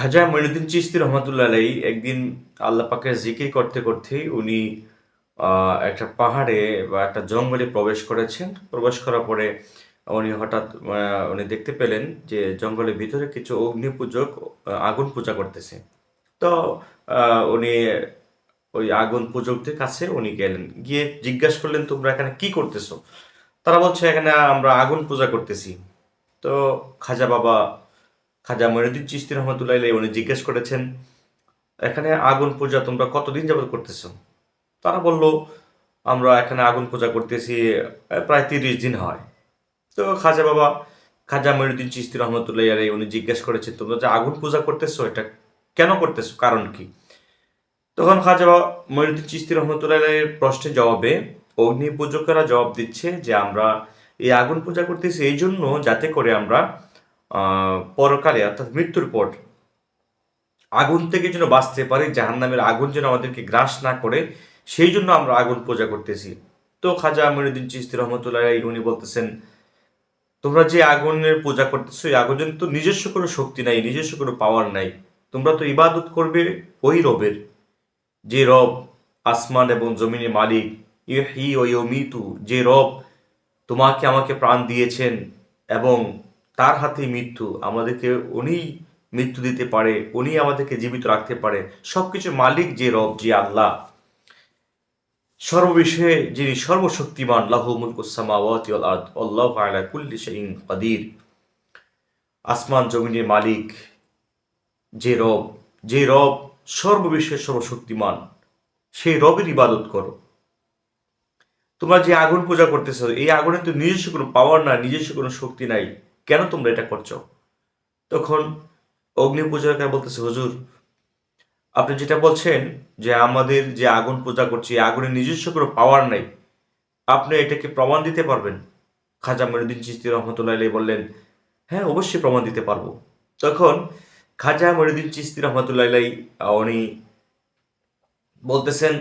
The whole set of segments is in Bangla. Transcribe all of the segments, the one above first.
খাজা মঈনুদ্দিন চিশতি রহমতুল্লাহ আলাই একদিন আল্লাহ পাকের জিকির করতে করতেই উনি একটা পাহাড়ে বা একটা জঙ্গলে প্রবেশ করেছেন। প্রবেশ করার পরে উনি হঠাৎ উনি দেখতে পেলেন যে জঙ্গলের ভিতরে কিছু অগ্নি পূজক আগুন পূজা করতেছে। তো উনি ওই আগুন পূজকদের কাছে উনি গেলেন। গিয়ে জিজ্ঞাসা করলেন, তোমরা এখানে কি করতেছো? তারা বলছে, এখানে আমরা আগুন পূজা করতেছি। তো খাজা বাবা খাজা মঈনুদ্দিন চিশতি রহমতুল্লাহ উনি জিজ্ঞেস করেছেন, এখানে আগুন পূজা তোমরা কতদিন যাবত করতেছ? তারা বলল, আমরা এখানে আগুন পূজা করতেছি প্রায় তিরিশ দিন হয়। তো খাজা বাবা, খাজা মঈনুদ্দিন চিশতি রহমতুল্লাহ আলাইহি উনি জিজ্ঞেস করেছেন, তোমরা যে আগুন পূজা করতেছো, এটা কেন করতেছো? কারণ কি? তখন খাজা মঈনুদ্দিন চিশতি রহমতুল্লাহ আলাইহির প্রশ্নের জবাবে অগ্নি পূজকেরা জবাব দিচ্ছে যে, আমরা এই আগুন পূজা করতেছি এই জন্য যাতে করে আমরা পরকালে, অর্থাৎ মৃত্যুর পর, আগুন থেকে যেন বাঁচতে পারি, জাহান্নামের আগুন যেন আমাদেরকে গ্রাস না করে, সেই জন্য আমরা আগুন পূজা করতেছি। তো খাজা আমিরুদ্দিন চিস্তি রহমতুল্লাহ উনি বলতেছেন, তোমরা যে আগুনের পূজা করতেছো, এই আগুনের তো নিজস্ব কোনো শক্তি নাই, নিজস্ব কোনো পাওয়ার নাই। তোমরা তো ইবাদত করবে ওই রবের। যে রব আসমান এবং জমিনের মালিক ইহি ও ইয়মিতু যে রব তোমাকে আমাকে প্রাণ দিয়েছেন এবং তার হাতে মৃত্যু, আমাদেরকে উনি মৃত্যু দিতে পারে উনি আমাদেরকে জীবিত রাখতে পারে। সবকিছু মালিক যে রব, যে আল্লাহ। সর্ববিষয়ে যিনি সর্বশক্তিমান, লাহু মুলকুসামাওয়াতি কাদির। আসমান জমিনের মালিক যে রব যে রব সর্ববিষয়ে সর্বশক্তিমান, সেই রবের ইবাদত করো। তোমরা যে আগুন পূজা করতেছো, এই আগুনের তো নিজস্ব কোনো পাওয়ার না নিজস্ব কোনো শক্তি নাই। কেন তোমরা এটা করছ? তখন অগ্নি পূজাকার বলতেছে, হুজুর, আপনি যেটা বলছেন যে আমাদের যে আগুন পূজা করছি আগুনের নিজস্ব কোনো পাওয়ার নাই, আপনি এটাকে প্রমাণ দিতে পারবেন? খাজা মনুদ্দিন চিস্তি রহমতুল্লাহ বললেন হ্যাঁ অবশ্যই প্রমাণ দিতে পারব। তখন খাজা মনুদ্দিন চিস্তি রহমতুল্লাহ উনি বলতেছেন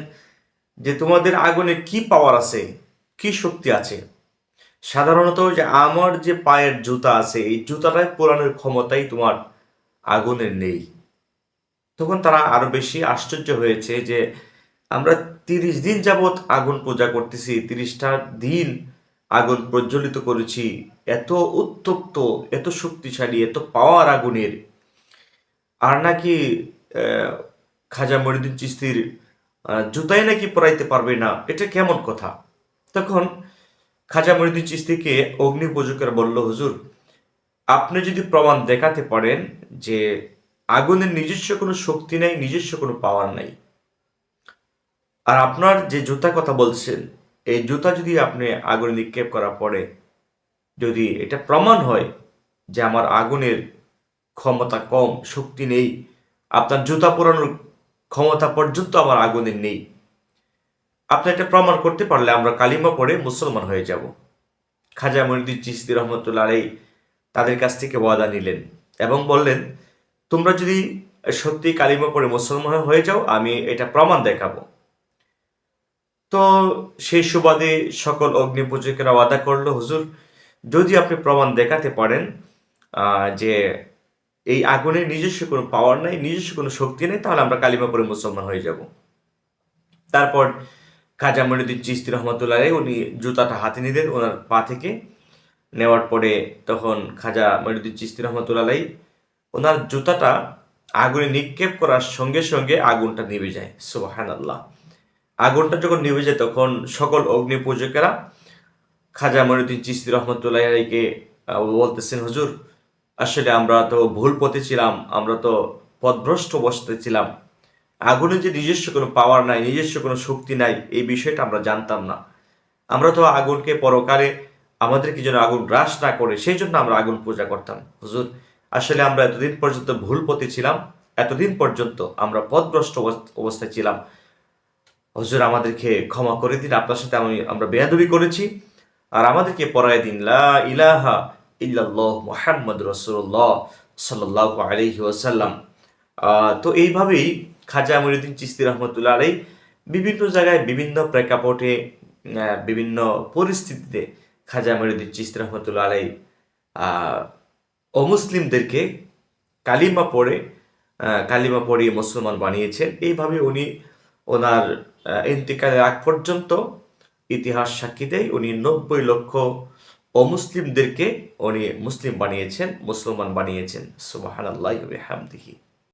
যে, তোমাদের আগুনে কি পাওয়ার আছে? কি শক্তি আছে? সাধারণত যে আমার যে পায়ের জুতা আছে, এই জুতাটাই পোড়ানোর ক্ষমতাই তোমার আগুনের নেই। তখন তারা আরও বেশি আশ্চর্য হয়েছে যে আমরা তিরিশ দিন যাবৎ আগুন পূজা করতেছি, তিরিশটা দিন আগুন প্রজ্বলিত করেছি। এত উত্তপ্ত, এত শক্তিশালী, এত পাওয়ার আগুনের। আর নাকি খাজা মরিদুল চিস্তির জুতাই নাকি পরাইতে পারবে না, এটা কেমন কথা? তখন খাজা মরিদুল চিস্তিকে অগ্নি পূজকের বলল, হুজুর, আপনি যদি প্রমাণ দেখাতে পারেন যে আগুনের নিজস্ব কোনো শক্তি নাই, নিজস্ব কোনো পাওয়ার নাই, আর আপনার যে জুতা কথা বলছেন, এই জুতা যদি আপনি আগুনে নিক্ষেপ করার পরে যদি এটা প্রমাণ হয় যে আমার আগুনের ক্ষমতা কম, শক্তি নেই, আপনার জুতা পরানোর ক্ষমতা পর্যন্ত আমার আগুনের নেই আপনি এটা প্রমাণ করতে পারলে আমরা কালিমা পড়ে মুসলমান হয়ে যাব। খাজা মনিদ্দিন চিস্তি রহমতুল্লাহ আলাই তাদের কাছ থেকে ওয়াদা নিলেন এবং বললেন, তোমরা যদি সত্যি কালিমা পড়ে মুসলমান হয়ে যাও, আমি এটা প্রমাণ দেখাবো। তো সেই সুবাদে সকল অগ্নি পূজকেরা ওয়াদা করল, হুজুর, যদি আপনি প্রমাণ দেখাতে পারেন যে এই আগুনের নিজস্ব কোনো পাওয়ার নাই, নিজস্ব কোনো শক্তি নেই, তাহলে আমরা কালিমা পড়ে মুসলমান হয়ে যাব। তারপর খাজা মনিদ্দিন চিস্তি রহমতুল্লাহ উনি জুতাটা হাতে নিলেন ওনার পা থেকে। নেওয়ার পরে তখন খাজা মনিদ্দিন চিস্তি রহমতুল্লাহ ওনার জুতাটা আগুনে নিক্ষেপ করার সঙ্গে সঙ্গে আগুনটা নিভে যায়। সুবাহান আল্লাহ আগুনটা যখন নিভে যায় তখন সকল অগ্নি পূজকেরা খাজা মনিদ্দিন চিস্তি রহমতুল্লাহ আলাইকে আহ, বলতেছেন হুজুর আসলে আমরা তো ভুল পথে ছিলাম আমরা তো পথভ্রষ্ট অবস্থায় ছিলাম। আগুনের যে নিজস্ব কোনো পাওয়ার নাই নিজস্ব কোনো শক্তি নাই এই বিষয়টা আমরা জানতাম না। আমরা তো আগুনকে পরকালে আমাদেরকে যেন আগুন গ্রাস না করে সেই জন্য আমরা আগুন পূজা করতাম। হুজুর আসলে আমরা এতদিন পর্যন্ত ভুল পথে ছিলাম এতদিন পর্যন্ত আমরা পথভ্রষ্ট অবস্থ- অবস্থায় ছিলাম। হুজুর আমাদেরকে ক্ষমা করে দিন আপনার সাথে আমি আমরা বেয়াদবি করেছি। আর আমাদেরকে পড়ায় দিন লা ইলাহা ইল্লাল্লাহ মুহাম্মদ রাসূলুল্লাহ সাল্লাল্লাহু আলাইহি ওয়াসাল্লাম। আহ, তো এইভাবেই খাজা মরিউদ্দিন চিস্তি রহমতুল্লাহ আলাই বিভিন্ন জায়গায় বিভিন্ন প্রেক্ষাপটে বিভিন্ন পরিস্থিতিতে খাজা মরিউদ্দিন চিস্তি রহমতুল্লাহ আলাই অমুসলিমদেরকে কালিমা পড়ে কালিমা পড়িয়ে মুসলমান বানিয়েছেন। এইভাবে উনি ওনার ইন্তিকালের আগ পর্যন্ত ইতিহাস সাক্ষী দেয়। উনি নব্বই লক্ষ অমুসলিমদেরকে উনি মুসলিম বানিয়েছেন, মুসলমান বানিয়েছেন। সুবাহান আল্লাহ হামদিহি